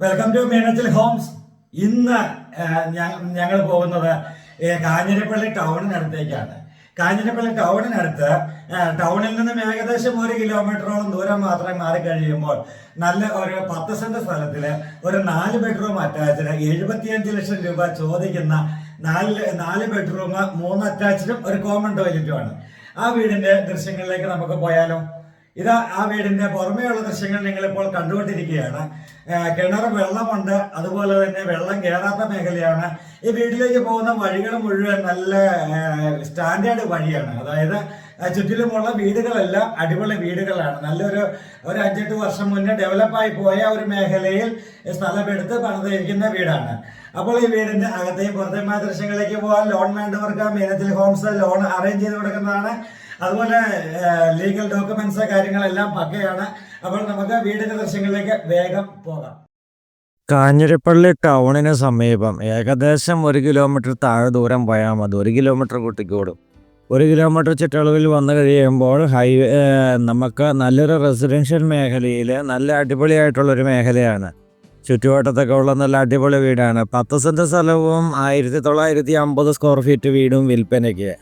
Welcome to Meenachil Holmes ഇന്ന് ഞങ്ങൾ പോകുന്നത് കാഞ്ഞിരപ്പള്ളി ടൗണിനടുത്തേക്കാണ്. കാഞ്ഞിരപ്പള്ളി ടൗണിനടുത്ത് ടൗണിൽ നിന്നും ഏകദേശം ഒരു കിലോമീറ്ററോളം ദൂരം മാത്രം മാറി കഴിയുമ്പോൾ നല്ല ഒരു പത്ത് സെന്റ് സ്ഥലത്തിൽ ഒരു നാല് ബെഡ്റൂം അറ്റാച്ച്ഡ് എഴുപത്തിയഞ്ച് ലക്ഷം രൂപ ചോദിക്കുന്ന നാല് നാല് ബെഡ്റൂം മൂന്ന് അറ്റാച്ച്ഡും ഒരു കോമൺ ടോയ്ലറ്റുമാണ് ആ വീടിന്റെ ദൃശ്യങ്ങളിലേക്ക് നമുക്ക് പോയാലോ? ഇതാ ആ വീടിന്റെ പുറമേയുള്ള ദൃശ്യങ്ങൾ നിങ്ങൾ ഇപ്പോൾ കണ്ടുകൊണ്ടിരിക്കുകയാണ് കിണർ വെള്ളമുണ്ട്. അതുപോലെ തന്നെ വെള്ളം കയറാത്ത മേഖലയാണ്. ഈ വീട്ടിലേക്ക് പോകുന്ന വഴികൾ മുഴുവൻ നല്ല സ്റ്റാൻഡേർഡ് വഴിയാണ്. അതായത് ചുറ്റിലുമുള്ള വീടുകളെല്ലാം അടിപൊളി വീടുകളാണ്. നല്ലൊരു ഒരു അഞ്ചെട്ട് വർഷം മുന്നേ ഡെവലപ്പായി പോയ ഒരു മേഖലയിൽ സ്ഥലമെടുത്ത് പണിതിരിക്കുന്ന വീടാണ്. അപ്പോൾ ഈ വീടിന്റെ അകത്തെയും പുറത്തെയും ദൃശ്യങ്ങളിലേക്ക് പോകാൻ ലോൺ വേണ്ടവർക്ക് മീനത്തിൽ ഹോംസ് ലോൺ അറേഞ്ച് ചെയ്ത് കൊടുക്കുന്നതാണ്. അതുപോലെ ലീഗൽ ഡോക്യുമെന്റ്സ് കാര്യങ്ങളെല്ലാം പക്കയാണ്. അപ്പോൾ നമുക്ക് വീടിന്റെ ദൃശ്യങ്ങളിലേക്ക് വേഗം പോകാം. കാഞ്ഞിരപ്പള്ളി ടൗണിന് സമീപം ഏകദേശം ഒരു കിലോമീറ്റർ താഴെ ദൂരം പോയാൽ മതി. ഒരു കിലോമീറ്റർ കുട്ടിക്കോടും. ഒരു കിലോമീറ്റർ ചുറ്റളവിൽ വന്നു കഴിയുമ്പോൾ ഹൈവേ നമുക്ക് നല്ലൊരു റെസിഡൻഷ്യൽ മേഖലയിൽ നല്ല അടിപൊളിയായിട്ടുള്ളൊരു മേഖലയാണ്. ചുറ്റുവട്ടത്തൊക്കെ ഉള്ള നല്ല അടിപൊളി വീടാണ്. പത്ത് സെന്റ് സ്ഥലവും ആയിരത്തി തൊള്ളായിരത്തി അമ്പത് സ്ക്വയർ ഫീറ്റ് വീടും വിൽപ്പനയ്ക്ക്.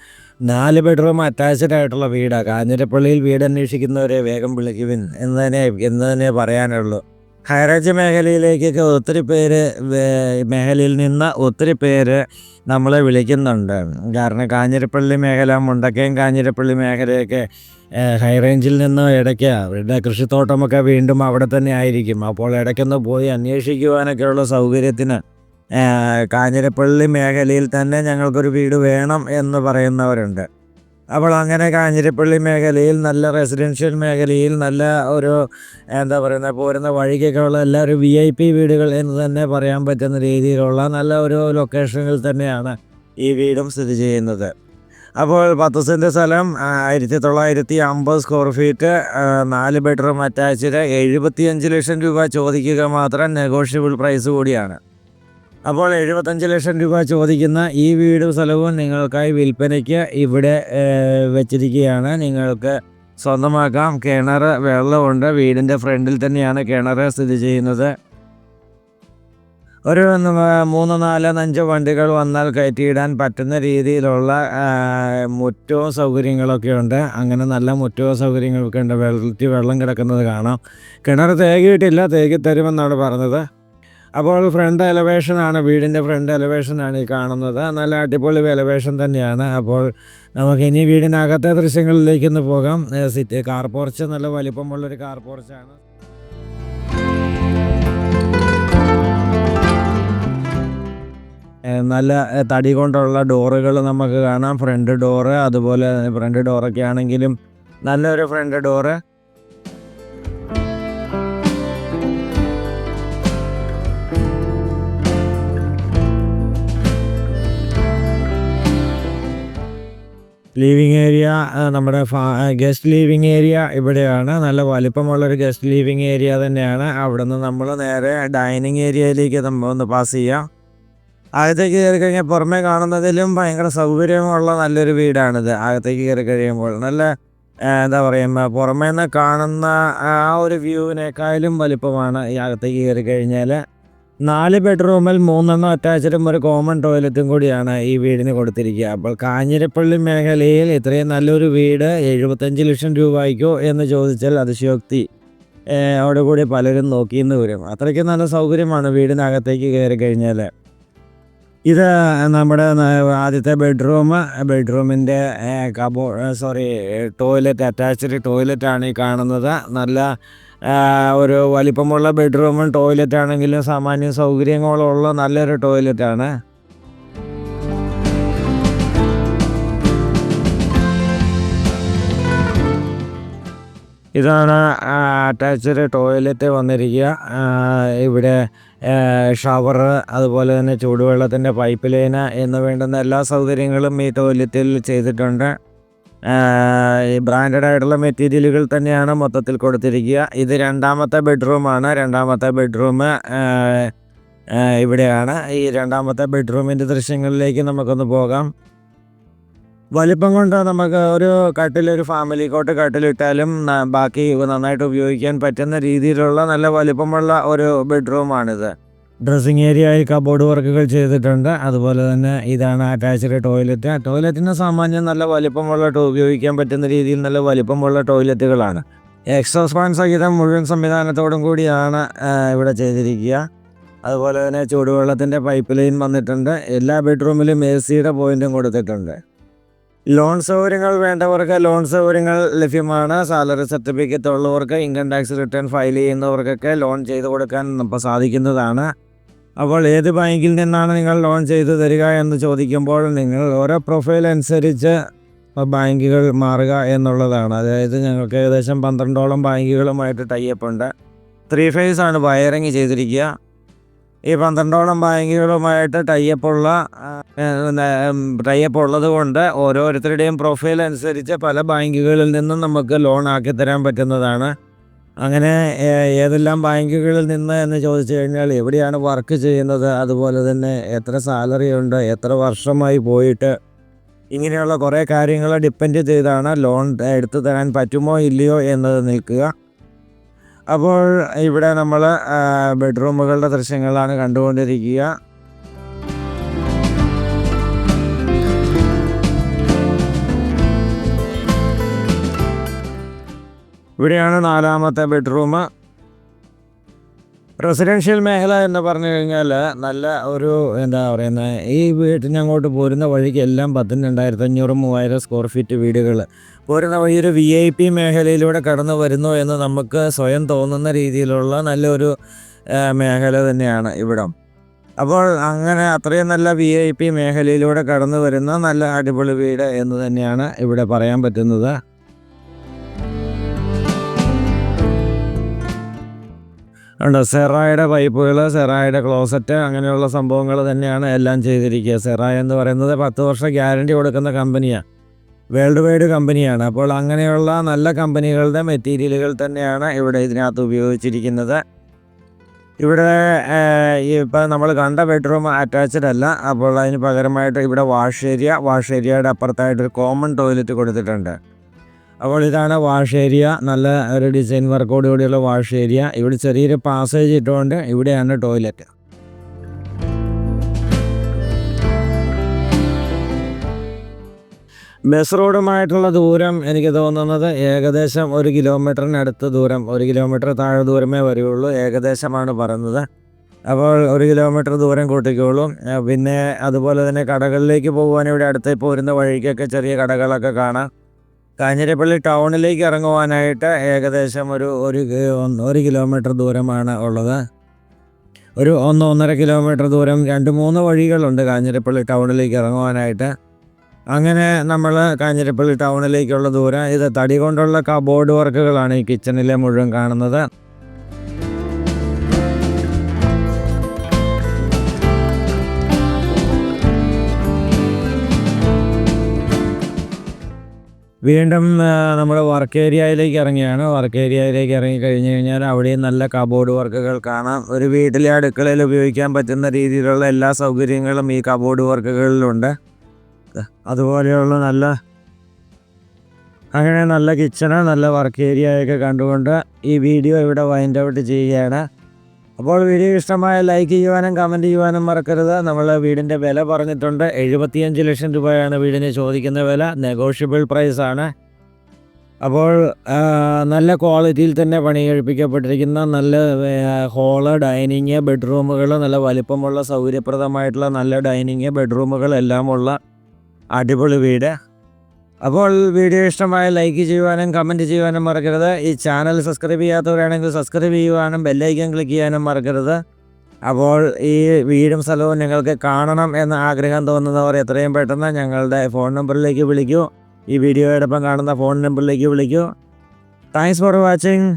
നാല് ബെഡ്റൂം അറ്റാച്ച്ഡ് ആയിട്ടുള്ള വീടാണ് കാഞ്ഞിരപ്പള്ളിയിൽ വീട് അന്വേഷിക്കുന്നവരെ വേഗം വിളിക്കുവിൻ. എന്ന് തന്നെ എന്ന് തന്നെ പറയാനുള്ളൂ. ഹൈറേഞ്ച് മേഖലയിലേക്കൊക്കെ ഒത്തിരി പേര് മേഖലയിൽ നിന്ന് ഒത്തിരി പേര് നമ്മളെ വിളിക്കുന്നുണ്ട്. കാരണം കാഞ്ഞിരപ്പള്ളി മേഖല മുണ്ടക്കയം കാഞ്ഞിരപ്പള്ളി മേഖലയൊക്കെ ഹൈറേഞ്ചിൽ നിന്ന് ഇടയ്ക്ക് അവരുടെ കൃഷിത്തോട്ടമൊക്കെ വീണ്ടും അവിടെ തന്നെ ആയിരിക്കും. അപ്പോൾ ഇടയ്ക്കൊന്ന് പോയി അന്വേഷിക്കുവാനൊക്കെയുള്ള സൗകര്യത്തിന് കാഞ്ഞിരപ്പള്ളി മേഖലയിൽ തന്നെ ഞങ്ങൾക്കൊരു വീട് വേണം എന്ന് പറയുന്നവരുണ്ട്. അപ്പോൾ അങ്ങനെ കാഞ്ഞിരപ്പള്ളി മേഖലയിൽ നല്ല റെസിഡൻഷ്യൽ മേഖലയിൽ നല്ല ഒരു എന്താ പറയുന്നത് പോരുന്ന വഴിക്കൊക്കെ ഉള്ള എല്ലാ ഒരു വി ഐ പി വീടുകൾ എന്ന് തന്നെ പറയാൻ പറ്റുന്ന രീതിയിലുള്ള നല്ല ഒരു ലൊക്കേഷനിൽ തന്നെയാണ് ഈ വീടും സ്ഥിതി ചെയ്യുന്നത്. അപ്പോൾ പത്ത് സെന്റ് സ്ഥലം ആയിരത്തി തൊള്ളായിരത്തി അമ്പത് സ്ക്വയർ ഫീറ്റ് നാല് ബെഡ്റൂം അറ്റാച്ച്ഡ് എഴുപത്തിയഞ്ച് ലക്ഷം രൂപ ചോദിക്കുക മാത്രം നെഗോഷ്യബിൾ പ്രൈസ് കൂടിയാണ്. അപ്പോൾ എഴുപത്തഞ്ച് ലക്ഷം രൂപ ചോദിക്കുന്ന ഈ വീടും സ്ഥലവും നിങ്ങൾക്കായി വിൽപ്പനയ്ക്ക് ഇവിടെ വെച്ചിരിക്കുകയാണ്. നിങ്ങൾക്ക് സ്വന്തമാക്കാം. കിണർ വെള്ളമുണ്ട്. വീടിന്റെ ഫ്രണ്ടിൽ തന്നെയാണ് കിണർ സ്ഥിതി ചെയ്യുന്നത്. ഒരു മൂന്ന് നാല് അഞ്ച് വണ്ടികൾ വന്നാൽ കയറ്റിയിടാൻ പറ്റുന്ന രീതിയിലുള്ള മുറ്റവും സൗകര്യങ്ങളൊക്കെ ഉണ്ട്. അങ്ങനെ നല്ല മുറ്റവും സൗകര്യങ്ങളൊക്കെ ഉണ്ട്. വെള്ളത്തിൽ വെള്ളം കിടക്കുന്നത് കാണാം. കിണർ തേകിയിട്ടില്ല. തേകി തരുമെന്നാണ് പറഞ്ഞത്. അപ്പോൾ ഫ്രണ്ട് എലവേഷനാണ് വീടിന്റെ ഫ്രണ്ട് എലവേഷനാണ് ഈ കാണുന്നത്. നല്ല അടിപൊളി എലവേഷൻ തന്നെയാണ്. അപ്പോൾ നമുക്ക് ഇനി വീടിനകത്തെ ദൃശ്യങ്ങളിലേക്ക് ഒന്ന് പോകാം. സിറ്റ് കാർ പോർച്ച് നല്ല വലിപ്പമുള്ളൊരു കാർ പോർച്ചാണ് നല്ല തടി കൊണ്ടുള്ള ഡോറുകൾ നമുക്ക് കാണാം. ഫ്രണ്ട് ഡോറ് അതുപോലെ ഫ്രണ്ട് ഡോറൊക്കെ ആണെങ്കിലും നല്ലൊരു ഫ്രണ്ട് ഡോറ് ലീവിങ് ഏരിയ നമ്മുടെ ഗസ്റ്റ് ലീവിങ് ഏരിയ ഇവിടെയാണ്. നല്ല വലിപ്പമുള്ളൊരു ഗസ്റ്റ് ലീവിങ് ഏരിയ തന്നെയാണ്. അവിടെ നിന്ന് നമ്മൾ നേരെ ഡൈനിങ് ഏരിയയിലേക്ക് നമ്മൾ ഒന്ന് പാസ് ചെയ്യാം. അകത്തേക്ക് കയറി കഴിഞ്ഞാൽ പുറമേ കാണുന്നതിലും ഭയങ്കര സൗകര്യമുള്ള നല്ലൊരു വീടാണിത്. അകത്തേക്ക് കയറി കഴിയുമ്പോൾ നല്ല എന്താ പറയുക പുറമേ നിന്ന് കാണുന്ന ആ ഒരു വ്യൂവിനേക്കാളും വലിപ്പമാണ് ഈ അകത്തേക്ക് കയറി കഴിഞ്ഞാൽ നാല് ബെഡ്റൂമിൽ മൂന്നെണ്ണം അറ്റാച്ച്ഡും ഒരു കോമൺ ടോയ്ലറ്റും കൂടിയാണ് ഈ വീടിന് കൊടുത്തിരിക്കുക. അപ്പോൾ കാഞ്ഞിരപ്പള്ളി മേഖലയിൽ ഇത്രയും നല്ലൊരു വീട് എഴുപത്തഞ്ച് ലക്ഷം രൂപയ്ക്കോ എന്ന് ചോദിച്ചാൽ അതിശയോക്തി അവിടെ കൂടി പലരും നോക്കിയെന്ന് വരും. അത്രയ്ക്ക് നല്ല സൗകര്യമാണ് വീടിനകത്തേക്ക് കയറി കഴിഞ്ഞാൽ ഇത് നമ്മുടെ ആദ്യത്തെ ബെഡ്റൂം ബെഡ്റൂമിന്റെ കബോ സോറി ടോയ്ലറ്റ് അറ്റാച്ച്ഡ് ടോയ്ലറ്റാണ് ഈ കാണുന്നത്. നല്ല ഒരു വലിപ്പമുള്ള ബെഡ്റൂമും ടോയ്ലറ്റ് ആണെങ്കിലും സാമാന്യ സൗകര്യങ്ങളുള്ള നല്ലൊരു ടോയ്ലറ്റാണ്. ഇതാണ് അറ്റാച്ച്ഡ് ടോയ്ലറ്റ് വന്നിരിക്കുക. ഇവിടെ ഷവർ അതുപോലെ തന്നെ ചൂടുവെള്ളത്തിന്റെ പൈപ്പ് ലൈന് എന്ന് വേണ്ടുന്ന എല്ലാ സൗകര്യങ്ങളും ഈ ടോയ്ലറ്റിൽ ചെയ്തിട്ടുണ്ട്. ഈ ബ്രാൻഡഡ് ആയിട്ടുള്ള മെറ്റീരിയലുകൾ തന്നെയാണ് മൊത്തത്തിൽ കൊടുത്തിരിക്കുക. ഇത് രണ്ടാമത്തെ ബെഡ്റൂമാണ് രണ്ടാമത്തെ ബെഡ്റൂം ഇവിടെയാണ്. ഈ രണ്ടാമത്തെ ബെഡ്റൂമിന്റെ ദൃശ്യങ്ങളിലേക്ക് നമുക്കൊന്ന് പോകാം. വലിപ്പം കൊണ്ട് നമുക്ക് ഒരു കട്ടിൽ ഒരു ഫാമിലി കോട്ട് കട്ടിലിട്ടാലും ബാക്കി നന്നായിട്ട് ഉപയോഗിക്കാൻ പറ്റുന്ന രീതിയിലുള്ള നല്ല വലിപ്പമുള്ള ഒരു ബെഡ്റൂമാണിത് ഡ്രസ്സിങ് ഏരിയയിൽ കബോർഡ് വർക്കുകൾ ചെയ്തിട്ടുണ്ട്. അതുപോലെ തന്നെ ഇതാണ് അറ്റാച്ച്ഡ് ടോയ്ലറ്റ് ടോയ്ലറ്റിന് സാമാന്യം നല്ല വലിപ്പമുള്ള ഉപയോഗിക്കാൻ പറ്റുന്ന രീതിയിൽ നല്ല വലിപ്പമുള്ള ടോയ്ലറ്റുകളാണ് എക്സോസ് ഫാൻ സഹിതം മുഴുവൻ സംവിധാനത്തോടും കൂടിയാണ് ഇവിടെ ചെയ്തിരിക്കുക. അതുപോലെ തന്നെ ചൂടുവെള്ളത്തിന്റെ പൈപ്പ് ലൈൻ വന്നിട്ടുണ്ട്. എല്ലാ ബെഡ്റൂമിലും എ സിയുടെ പോയിന്റും കൊടുത്തിട്ടുണ്ട്. ലോൺ സൗകര്യങ്ങൾ വേണ്ടവർക്ക് ലോൺ സൗകര്യങ്ങൾ ലഭ്യമാണ്. സാലറി സർട്ടിഫിക്കറ്റ് ഉള്ളവർക്ക് ഇൻകം ടാക്സ് റിട്ടേൺ ഫയൽ ചെയ്യുന്നവർക്കൊക്കെ ലോൺ ചെയ്ത് കൊടുക്കാൻ ഇപ്പോൾ സാധിക്കുന്നതാണ്. അപ്പോൾ ഏത് ബാങ്കിൽ നിന്നാണ് നിങ്ങൾ ലോൺ ചെയ്ത് തരിക എന്ന് ചോദിക്കുമ്പോൾ നിങ്ങൾ ഓരോ പ്രൊഫൈൽ അനുസരിച്ച് ബാങ്കുകൾ മാറുക എന്നുള്ളതാണ്. അതായത് ഞങ്ങൾക്ക് ഏകദേശം പന്ത്രണ്ടോളം ബാങ്കുകളുമായിട്ട് ടൈപ്പ് ഉണ്ട്. ത്രീ ഫേസ് ആണ് വയറിങ് ചെയ്തിരിക്കുക. ഈ പന്ത്രണ്ടോളം ബാങ്കുകളുമായിട്ട് ടൈപ്പുള്ള ടൈപ്പുള്ളത് കൊണ്ട് ഓരോരുത്തരുടെയും പ്രൊഫൈൽ അനുസരിച്ച് പല ബാങ്കുകളിൽ നിന്നും നമുക്ക് ലോൺ ആക്കി തരാൻ പറ്റുന്നതാണ്. അങ്ങനെ ഏതെല്ലാം ബാങ്കുകളിൽ നിന്ന് എന്ന് ചോദിച്ചു കഴിഞ്ഞാൽ എവിടെയാണ് വർക്ക് ചെയ്യുന്നത് അതുപോലെ തന്നെ എത്ര സാലറി ഉണ്ട് എത്ര വർഷമായി പോയിട്ട് ഇങ്ങനെയുള്ള കുറേ കാര്യങ്ങൾ ഡിപ്പെൻഡ് ചെയ്താണ് ലോൺ എടുത്തു തരാൻ പറ്റുമോ ഇല്ലയോ എന്നത് നിൽക്കുക. അപ്പോൾ ഇവിടെ നമ്മൾ ബെഡ്റൂമുകളുടെ ദൃശ്യങ്ങളാണ് കണ്ടുകൊണ്ടിരിക്കുക. ഇവിടെയാണ് നാലാമത്തെ ബെഡ്റൂം റെസിഡൻഷ്യൽ മേഖല എന്ന് പറഞ്ഞു കഴിഞ്ഞാൽ നല്ല ഒരു എന്താ പറയുന്നത് ഈ വീട്ടിന് അങ്ങോട്ട് പോരുന്ന വഴിക്ക് എല്ലാം പത്തിന് രണ്ടായിരത്തി അഞ്ഞൂറ് മൂവായിരം സ്ക്വയർ ഫീറ്റ് വീടുകൾ പോരുന്ന വഴി ഒരു വി ഐ പി മേഖലയിലൂടെ കടന്നു വരുന്നു എന്ന് നമുക്ക് സ്വയം തോന്നുന്ന രീതിയിലുള്ള നല്ലൊരു മേഖല തന്നെയാണ് ഇവിടം. അപ്പോൾ അങ്ങനെ അത്രയും നല്ല വി ഐ പി മേഖലയിലൂടെ കടന്നു വരുന്ന നല്ല അടിപൊളി വീട് എന്ന് തന്നെയാണ് ഇവിടെ പറയാൻ പറ്റുന്നത്. ഉണ്ട് സെറായുടെ പൈപ്പുകൾ സെറായുടെ ക്ലോസറ്റ് അങ്ങനെയുള്ള സംഭവങ്ങൾ തന്നെയാണ് എല്ലാം ചെയ്തിരിക്കുക. സെറായ എന്ന് പറയുന്നത് പത്ത് വർഷം ഗ്യാരണ്ടി കൊടുക്കുന്ന കമ്പനിയാണ് വേൾഡ് വൈഡ് കമ്പനിയാണ്. അപ്പോൾ അങ്ങനെയുള്ള നല്ല കമ്പനികളുടെ മെറ്റീരിയലുകൾ തന്നെയാണ് ഇവിടെ ഇതിനകത്ത് ഉപയോഗിച്ചിരിക്കുന്നത്. ഇവിടെ ഇപ്പം നമ്മൾ കണ്ട ബെഡ്റൂം അറ്റാച്ച്ഡ് അല്ല. അപ്പോൾ അതിന് പകരമായിട്ട് ഇവിടെ വാഷ് ഏരിയ വാഷ് ഏരിയയുടെ അപ്പുറത്തായിട്ട് കോമൺ ടോയ്ലറ്റ് കൊടുത്തിട്ടുണ്ട്. അപ്പോൾ ഇതാണ് വാഷ് ഏരിയ നല്ല ഒരു ഡിസൈൻ വർക്കോട് കൂടിയുള്ള വാഷ് ഏരിയ ഇവിടെ ചെറിയൊരു പാസേജ് ഇട്ടുകൊണ്ട് ഇവിടെയാണ് ടോയ്ലറ്റ് ബസ് റോഡുമായിട്ടുള്ള ദൂരം എനിക്ക് തോന്നുന്നത് ഏകദേശം ഒരു കിലോമീറ്ററിനടുത്ത് ദൂരം ഒരു കിലോമീറ്റർ താഴെ ദൂരമേ വരികയുള്ളൂ ഏകദേശമാണ് പറയുന്നത്. അപ്പോൾ ഒരു കിലോമീറ്റർ ദൂരം കൂട്ടിക്കോളൂ. പിന്നെ അതുപോലെ തന്നെ കടകളിലേക്ക് പോകുവാൻ ഇവിടെ അടുത്ത് പോരുന്ന വഴിക്കൊക്കെ ചെറിയ കടകളൊക്കെ കാണാം. കാഞ്ഞിരപ്പള്ളി ടൗണിലേക്ക് ഇറങ്ങുവാനായിട്ട് ഏകദേശം ഒരു ഒരു ഒരു കിലോമീറ്റർ ദൂരമാണ് ഉള്ളത്. ഒരു ഒന്ന് ഒന്നര കിലോമീറ്റർ ദൂരം രണ്ട് മൂന്ന് വഴികളുണ്ട് കാഞ്ഞിരപ്പള്ളി ടൗണിലേക്ക് ഇറങ്ങുവാനായിട്ട്. അങ്ങനെ നമ്മൾ കാഞ്ഞിരപ്പള്ളി ടൗണിലേക്കുള്ള ദൂരം ഇത് തടി കൊണ്ടുള്ള കബോർഡ് വർക്കുകളാണ് ഈ കിച്ചണിലെ മുഴുവൻ കാണുന്നത്. വീണ്ടും നമ്മൾ വർക്ക് ഏരിയയിലേക്ക് ഇറങ്ങിയാണ്. വർക്ക് ഏരിയയിലേക്ക് ഇറങ്ങി കഴിഞ്ഞ് കഴിഞ്ഞാൽ അവിടെയും നല്ല കബോർഡ് വർക്കുകൾ കാണാം. ഒരു വീട്ടിലെ അടുക്കളയിൽ ഉപയോഗിക്കാൻ പറ്റുന്ന രീതിയിലുള്ള എല്ലാ സൗകര്യങ്ങളും ഈ കബോർഡ് വർക്കുകളിലുണ്ട് അതുപോലെയുള്ള നല്ല അങ്ങനെ നല്ല കിച്ചണ് നല്ല വർക്ക് ഏരിയയൊക്കെ കണ്ടുകൊണ്ട് ഈ വീഡിയോ ഇവിടെ വൈൻഡ് ഔട്ട് ചെയ്യുകയാണ്. അപ്പോൾ വീഡിയോ ഇഷ്ടമായ ലൈക്ക് ചെയ്യുവാനും കമന്റ് ചെയ്യുവാനും മറക്കരുത്. നമ്മൾ വീടിന്റെ വില പറഞ്ഞിട്ടുണ്ട്. എഴുപത്തിയഞ്ച് ലക്ഷം രൂപയാണ് വീടിന് ചോദിക്കുന്ന വില. നെഗോഷ്യബിൾ പ്രൈസ് ആണ്. അപ്പോൾ നല്ല ക്വാളിറ്റിയിൽ തന്നെ പണി കഴിപ്പിക്കപ്പെട്ടിരിക്കുന്ന നല്ല ഹോൾ ഡൈനിങ് ബെഡ്റൂമുകൾ നല്ല വലിപ്പമുള്ള സൗകര്യപ്രദമായിട്ടുള്ള നല്ല ഡൈനിങ് ബെഡ്റൂമുകൾ എല്ലാം ഉള്ള അടിപൊളി വീട്. അപ്പോൾ വീഡിയോ ഇഷ്ടമായ ലൈക്ക് ചെയ്യുവാനും കമന്റ് ചെയ്യുവാനും മറക്കരുത്. ഈ ചാനൽ സബ്സ്ക്രൈബ് ചെയ്യാത്തവരാണെങ്കിൽ സബ്സ്ക്രൈബ് ചെയ്യുവാനും ബെല്ലൈക്കൻ ക്ലിക്ക് ചെയ്യാനും മറക്കരുത്. അപ്പോൾ ഈ വീടും സ്ഥലവും നിങ്ങൾക്ക് കാണണം എന്ന ആഗ്രഹം തോന്നുന്നവർ എത്രയും പെട്ടെന്ന് ഞങ്ങളുടെ ഫോൺ നമ്പറിലേക്ക് വിളിക്കൂ. ഈ വീഡിയോയോടൊപ്പം കാണുന്ന ഫോൺ നമ്പറിലേക്ക് വിളിക്കൂ. Thanks for watching.